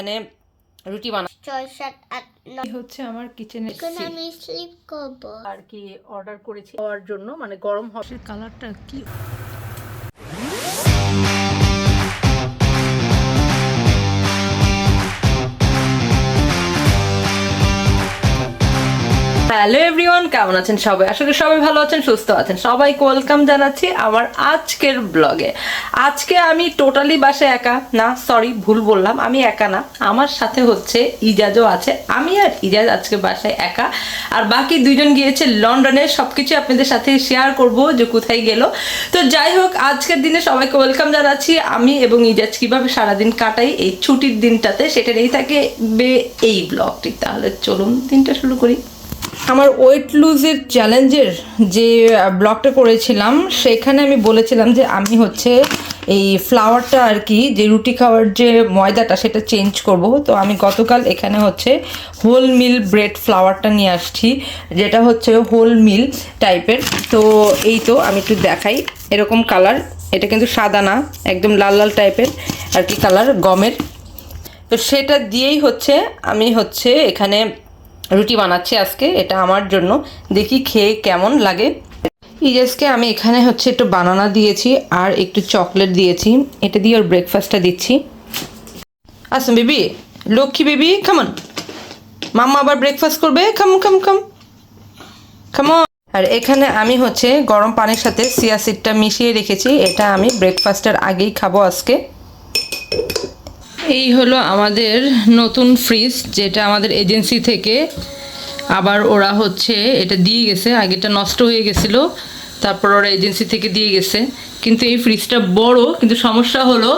মানে রুটি বানা ছয় সাত আট নয়। হচ্ছে আমার কিচেনের এখন আমি স্লিপ করব। আর কি অর্ডার করেছি। খাওয়ার জন্য মানে গরম হবে কালারটা কি হ্যালো এভরিওয়ান কেমন আছেন সবাই? আশা করি সবাই ভালো আছেন, সুস্থ আছেন। সবাইকে ওয়েলকাম জানাচ্ছি আমার আজকের ব্লগে আজকে আমি টোটালি বাসায় একা। না সরি ভুল বললাম, আমি একা না। আমার সাথে হচ্ছে ইজাজও আছে। আমি আর ইজাজ আজকে বাসায় একা। আর বাকি দুইজন গিয়েছে লন্ডনে। সবকিছু আপনাদের সাথে শেয়ার করব যে কোথায় গেল। তো যাই হোক, আজকের দিনে সবাইকে ওয়েলকাম জানাচ্ছি। আমি এবং ইজাজ কীভাবে সারাদিন কাটাই এই ছুটির দিনটাতে, সেটা নেই থাকে বে- এই ব্লগটি তাহলে চলুন, দিনটা শুরু করি। আমার ওয়েট লুজের চ্যালেঞ্জের যে ব্লগটা করেছিলাম, সেখানে আমি বলেছিলাম যে আমি হচ্ছে এই ফ্লাওয়ারটা আর কি, যে রুটি খাওয়ার যে ময়দাটা, সেটা চেঞ্জ করব। তো আমি গতকাল এখানে হচ্ছে হোল মিল ব্রেড ফ্লাওয়ারটা নিয়ে আসছি, যেটা হচ্ছে হোল মিল টাইপের তো এই তো আমি একটু দেখাই, এরকম কালার এটা কিন্তু সাদা না, একদম লাল লাল টাইপের আর কি কালার গমের। তো সেটা দিয়েই হচ্ছে আমি হচ্ছে এখানে রুটি বানাচ্ছি আজকে, এটা আমার জন্য। দেখি খেয়ে কেমন লাগে। ইজাজকে আমি এখানে হচ্ছে একটু বানানা দিয়েছি আর একটু চকলেট দিয়েছি। এটা দিয়ে ওর ব্রেকফাস্টটা দিচ্ছি। আসুন বেবি, লক্ষ্মী বেবি খামন মাম্মা আবার ব্রেকফাস্ট করবে খাম খাম খাম খামন আর এখানে আমি হচ্ছে গরম পানির সাথে সিয়া সিডটা মিশিয়ে রেখেছি। এটা আমি ব্রেকফাস্টের আগেই খাব আজকে। এই হলো আমাদের নতুন ফ্রিজ, যেটা আমাদের এজেন্সি থেকে আবার ওরা হচ্ছে এটা দিয়ে গেছে। আগেটা নষ্ট হয়ে গেছিল, তারপর ওরা এজেন্সি থেকে দিয়ে গেছে। কিন্তু এই ফ্রিজটা বড়, কিন্তু সমস্যা হলো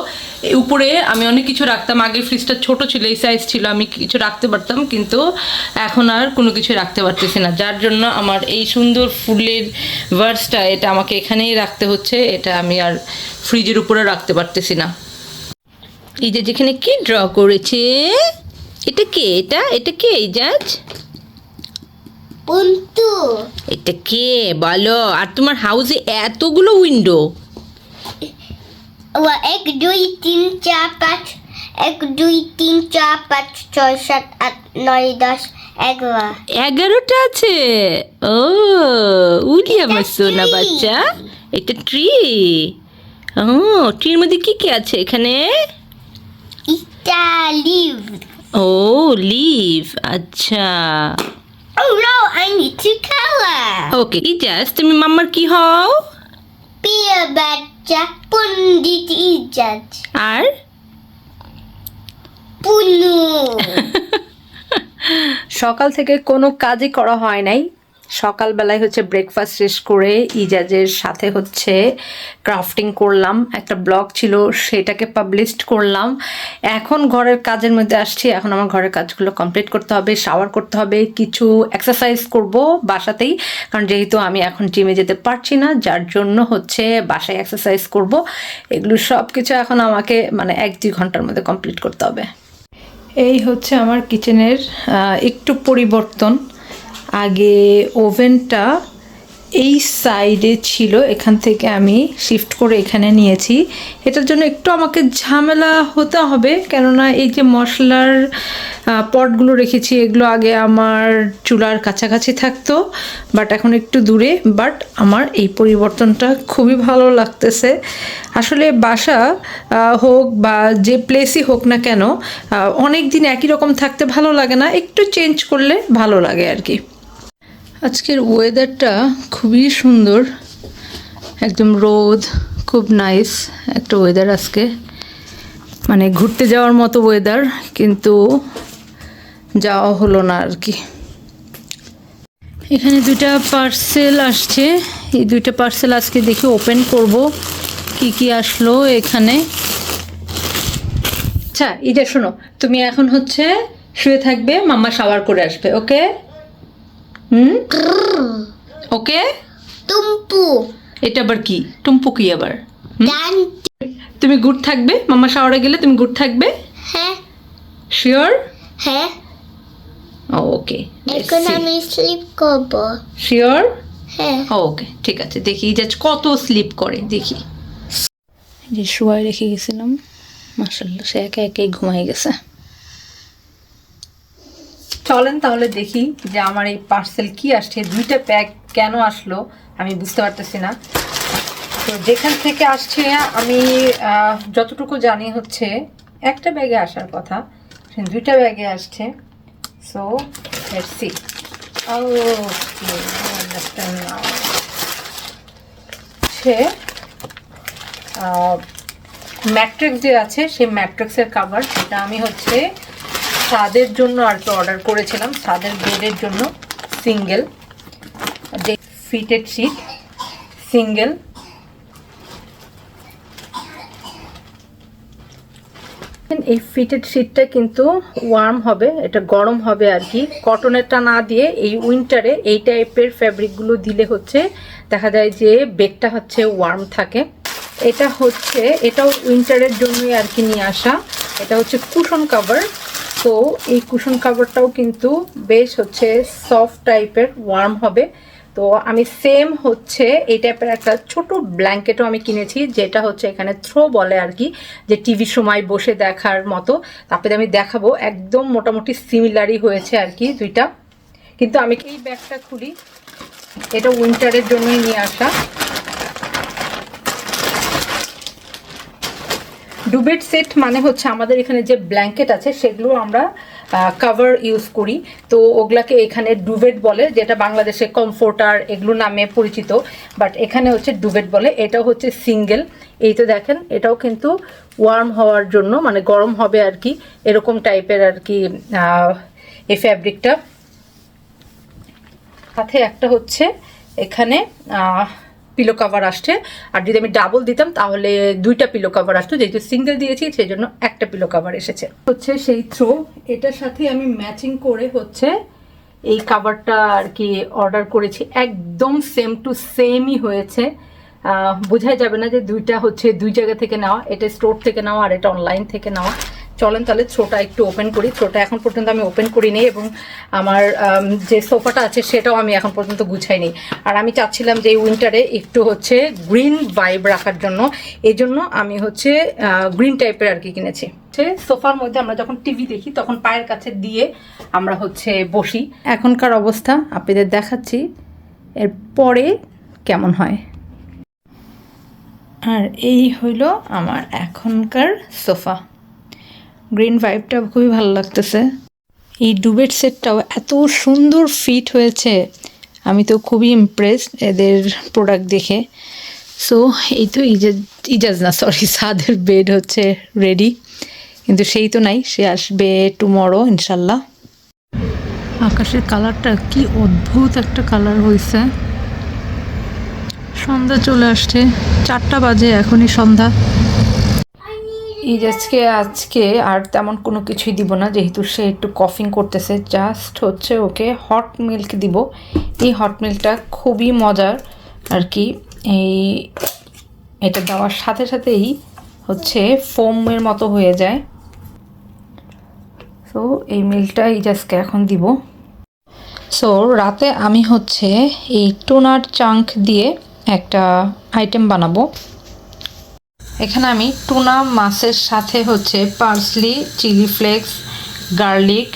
উপরে আমি অনেক কিছু রাখতাম। আগে ফ্রিজটা ছোট ছিল, এই সাইজ ছিল, আমি কিছু রাখতে পারতাম, কিন্তু এখন আর কোনো কিছু রাখতে পারতেছি না। যার জন্য আমার এই সুন্দর ফুলের ভার্সটা এটা আমাকে এখানেই রাখতে হচ্ছে, এটা আমি আর ফ্রিজের উপরে রাখতে পারতেছি না। এই যে যেখানে কি ড্র করেছে? এটা কে এটা? এটা কে এই জাজ? পুন্তু এটা কে? বলো। আর তোমার হাউসে এতগুলো উইন্ডো ও এক দুই তিন চার পাঁচ এক দুই তিন চার পাঁচ ছয় সাত আট নয় দশ এগারো। এগারোটা আছে? ও উলি আমার সোনা বাচ্চা। এটা ট্রি ও ট্রির মধ্যে কি কি আছে এখানে? ইটা লিভ ও লিভ আচ্ছা। Oh no, I need to color. Okay Ejaz তুমি মাম্মার কি হও? প্রিয় বাচ্চা পণ্ডিত ইজাজ আর? পুনু সকাল থেকে কোনো কাজই করা হয় নাই। সকালবেলায় হচ্ছে ব্রেকফাস্ট শেষ করে ইজাজের সাথে হচ্ছে ক্রাফটিং করলাম। একটা ব্লগ ছিল, সেটাকে পাবলিশড করলাম। এখন ঘরের কাজের মধ্যে আসছি, এখন আমার ঘরের কাজগুলো কমপ্লিট করতে হবে শাওয়ার করতে হবে, কিছু এক্সারসাইজ করব বাসাতেই। কারণ যেহেতু আমি এখন জিমে যেতে পারছি না, যার জন্য হচ্ছে বাসায় এক্সারসাইজ করব। এগুলো সব কিছু এখন আমাকে মানে এক দুই ঘণ্টার মধ্যে কমপ্লিট করতে হবে। এই হচ্ছে আমার কিচেনের একটু পরিবর্তন। আগে ওভেনটা এই সাইডে ছিল, এখান থেকে আমি শিফট করে এখানে নিয়েছি। এটার জন্য একটু আমাকে ঝামেলা হতে হবে, কেননা এই যে মশলার পটগুলো রেখেছি, এগুলো আগে আমার চুলার কাছাকাছি থাকতো বাট এখন একটু দূরে বাট আমার এই পরিবর্তনটা খুবই ভালো লাগতেছে। আসলে বাসা হোক বা যে প্লেসই হোক না কেন অনেক দিন একই রকম থাকতে ভালো লাগে না, একটু চেঞ্জ করলে ভালো লাগে আর কি। আজকের ওয়েদারটা খুবই সুন্দর। একদম রোদ, খুব নাইস একটা ওয়েদার আজকে। মানে ঘুরতে যাওয়ার মতো ওয়েদার কিন্তু যাওয়া হলো না আর কি। এখানে দুইটা পার্সেল আসছে। এই দুইটা পার্সেল আজকে দেখি ওপেন করব। কি কি আসলো এখানে? আচ্ছা এটা শোনো। তুমি এখন হচ্ছে শুয়ে থাকবে, মাম্মা শাওয়ার করে আসবে ওকে হুম? ওকে? টুম্পু। এটা আবার কি? টুম্পু কি আবার? তুমি গুড থাকবে? মাম্মা শাওয়ারে গেলে তুমি গুড থাকবে? হ্যাঁ। শিওর? হ্যাঁ। ওকে। এখন আমি স্লিপ করব। শিওর? হ্যাঁ। ওকে। ঠিক আছে দেখি যে কত স্লিপ করে দেখি। যে শুয়ায় রেখে গেছিলাম মাসাল্লাহ সে একে একে ঘুমাই গেছে। চলেন তাহলে দেখি যে আমার এই পার্সেল কি আসছে, দুইটা প্যাক কেন আসলো, আমি বুঝতে পারতেছি না। তো যেখান থেকে আসছে, আমি যতটুকু জানি হচ্ছে, একটা ব্যাগে আসার কথা দুইটা ব্যাগে আসছে। সো সি হচ্ছে ম্যাট্রিক্স যে আছে, সেই ম্যাট্রিক্সের কাভার সেটা আমি হচ্ছে ছাদের জন্য আর কি অর্ডার করেছিলাম। ছাদের বেডের জন্য সিঙ্গেল ফিটেড শিট সিঙ্গেল এই ফিটেড শিটটা কিন্তু ওয়ার্ম হবে, এটা গরম হবে আর কি। কটনেরটা না দিয়ে এই উইন্টারে এই টাইপের ফ্যাব্রিকগুলো দিলে হচ্ছে, দেখা যায় যে বেডটা হচ্ছে ওয়ার্ম থাকে। এটা হচ্ছে, এটাও উইন্টারের জন্যই আর কি নিয়ে আসা। এটা হচ্ছে কুশন কাভার তো এই কুশন কাভারটাও কিন্তু বেশ হচ্ছে সফট টাইপের ওয়ার্ম হবে। তো আমি সেম হচ্ছে এই টাইপের একটা ছোট ব্ল্যাঙ্কেটও আমি কিনেছি, যেটা হচ্ছে এখানে থ্রো বলে আর কি, যে টিভির সময় বসে দেখার মতো। তারপরে আমি দেখাবো, একদম মোটামুটি সিমিলারই হয়েছে আর কি দুইটা। কিন্তু আমি এই ব্যাগটা খুলি, এটা উইন্টারের জন্যই নিয়ে আসা। ডুবেট সেট মানে হচ্ছে আমাদের এখানে যে ব্ল্যাঙ্কেট আছে, সেগুলো আমরা কাভার ইউজ করি। তো ওগুলাকে এখানে ডুবেট বলে, যেটা বাংলাদেশে কমফোর্টার এগুলো নামে পরিচিত বাট এখানে হচ্ছে ডুবেট বলে। এটাও হচ্ছে সিঙ্গেল এই তো দেখেন, এটাও কিন্তু ওয়ার্ম হওয়ার জন্য মানে গরম হবে আর কি, এরকম টাইপের আর কি এই ফ্যাব্রিকটা সাথে একটা হচ্ছে এখানে পিলো কভার আসছে। আর যদি আমি ডাবল দিতাম, তাহলে দুইটা পিলো কভার আসতো। যেহেতু সিঙ্গেল দিয়েছি সেই জন্য একটা পিলো কভার এসেছে। হচ্ছে সেই থ্রো এটার সাথে আমি ম্যাচিং করে হচ্ছে এই কাভারটা আর কি অর্ডার করেছি। একদম সেম টু সেমই হয়েছে। বোঝাই যাবে না যে দুইটা হচ্ছে দুই জায়গা থেকে নেওয়া, এটা স্টোর থেকে নেওয়া আর এটা অনলাইন থেকে নেওয়া। চলেন তাহলে ছোটা একটু ওপেন করি। ছোটা এখন পর্যন্ত আমি ওপেন করিনি এবং আমার যে সোফাটা আছে সেটাও আমি এখন পর্যন্ত গুছাইনি। আর আমি চাচ্ছিলাম যে এই উইন্টারে একটু হচ্ছে গ্রিন ভাইব রাখার জন্য। এই জন্য আমি হচ্ছে গ্রিন টাইপের আর কি কিনেছি। সোফার মধ্যে আমরা যখন টিভি দেখি, তখন পায়ের কাছে দিয়ে আমরা হচ্ছে বসি। এখনকার অবস্থা, আপনাদের দেখাচ্ছি। এর পরে কেমন হয়? আর এই হইল আমার এখনকার সোফা। গ্রিন ভাইবটা খুবই ভালো লাগতেছে। এই ডুবেট সেটটাও এত সুন্দর ফিট হয়েছে। আমি তো খুবই ইমপ্রেস এদের প্রোডাক্ট দেখে। সো এই তো ইজাজ ইজাজ না সরি সাদের বেড হচ্ছে রেডি কিন্তু সেই তো নাই, সে আসবে টুমরো ইনশাল্লাহ। আকাশের কালারটা কি অদ্ভুত একটা কালার হয়েছে। সন্ধ্যা চলে আসছে, চারটা বাজে এখনই সন্ধ্যা। ইজাজকে আজকে আজকে আর তেমন কোনো কিছুই দিব না, যেহেতু সে একটু কফিং করতেছে জাস্ট হচ্ছে ওকে হট মিল্ক দিব। এই হট মিল্কটা খুবই মজার আর কি। এই এটা দেওয়ার সাথে সাথেই হচ্ছে ফোমের মতো হয়ে যায়। সো এই মিল্কটা ইজাজকে এখন দিব। সো রাতে আমি হচ্ছে এই টোনার চাঙ্ক দিয়ে একটা আইটেম বানাবো। এখানে আমি টুনা মাছের সাথে হচ্ছে পার্সলি চিলি ফ্লেক্স গার্লিক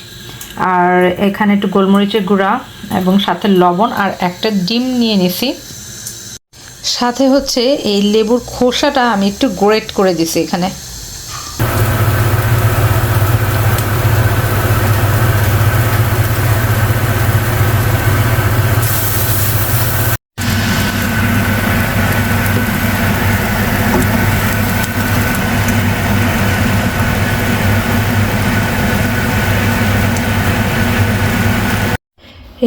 আর এখানে একটু গোলমরিচের গুঁড়া এবং সাথে লবণ আর একটা ডিম নিয়ে নিছি। সাথে হচ্ছে এই লেবুর খোসাটা আমি একটু গ্রেট করে দিছি এখানে।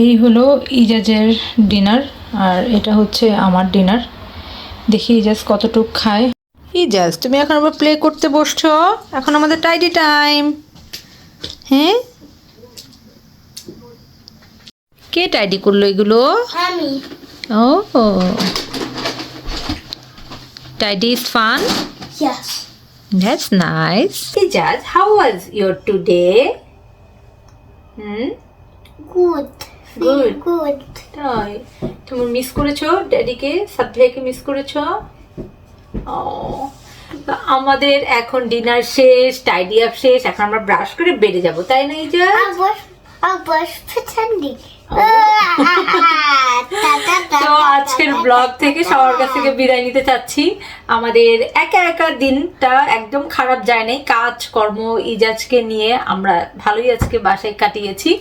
এই হলো ইজাজের ডিনার আর এটা হচ্ছে আমার ডিনার। দেখি ইজাজ কতটুক খায়। ইজাজ তুমি এখন আবার প্লে করতে বসছো? এখন আমাদের টাইডি টাইম হ্যাঁ? কে টাইডি করল এগুলো? আমি। ও। Tidy is fun yes. That's nice. Ijaz, how was your today? Hmm? good. Good. তাই তুমি মিস করেছ ড্যাডিকে সাত মিস করেছ? ও আমাদের এখন ডিনার শেষ টাইডি আপ শেষ এখন আমরা ব্রাশ করে বেড়ে যাব তাই না ইজা. তো আজকের ব্লগ থেকে সবার কাছ থেকে বিদায় নিতে চাচ্ছি। আমাদের একা একা দিনটা একদম খারাপ যায় নাই। কাজ কর্ম ইজাজকে নিয়ে আমরা ভালোই আজকে বাসায় কাটিয়েছি।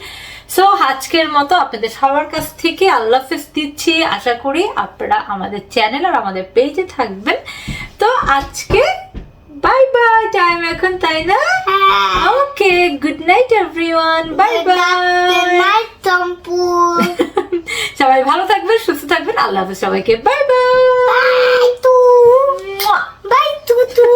সো আজকের মতো আপনাদের সবার কাছ থেকে আল্লাহ হাফেজ দিচ্ছি। আশা করি আপনারা আমাদের চ্যানেল আর আমাদের পেজে থাকবেন। তো আজকে বাই বাই টাইম এখন তাই না? Okay good night everyone bye bye সবাই ভালো থাকবেন সুস্থ থাকবেন। আল্লাহ হাফেজ সবাইকে। বাই বাই বাই তু বাই তু তু